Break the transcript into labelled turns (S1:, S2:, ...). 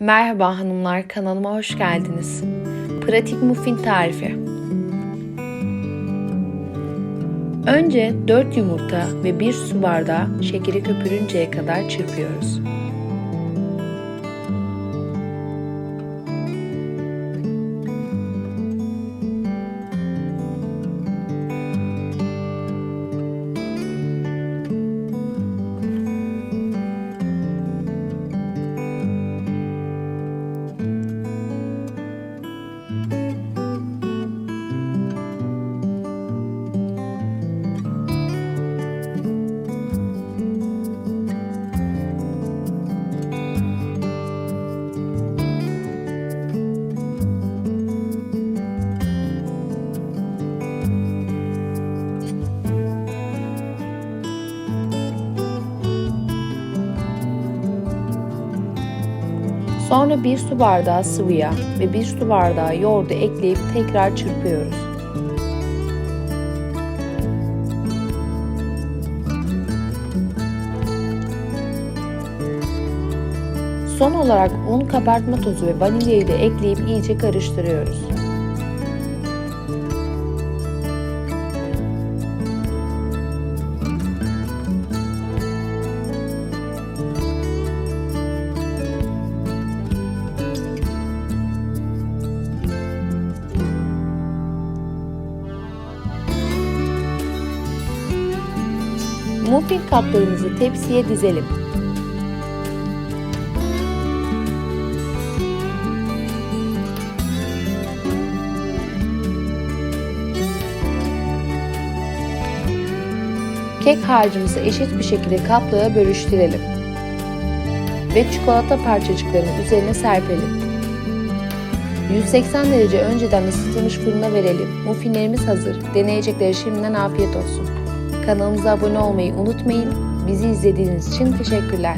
S1: Merhaba hanımlar, kanalıma hoş geldiniz. Pratik muffin tarifi. Önce 4 yumurta ve 1 su bardağı şekeri köpürünceye kadar çırpıyoruz. Sonra 1 su bardağı sıvı yağ ve 1 su bardağı yoğurdu ekleyip tekrar çırpıyoruz. Son olarak un, kabartma tozu ve vanilyayı da ekleyip iyice karıştırıyoruz. Muffin kaplarımızı tepsiye dizelim. Kek harcımızı eşit bir şekilde kaplara bölüştürelim. Ve çikolata parçacıklarını üzerine serpelim. 180 derece önceden ısıtılmış fırına verelim. Muffinlerimiz hazır. Deneyecekleri şimdiden afiyet olsun. Kanalımıza abone olmayı unutmayın. Bizi izlediğiniz için teşekkürler.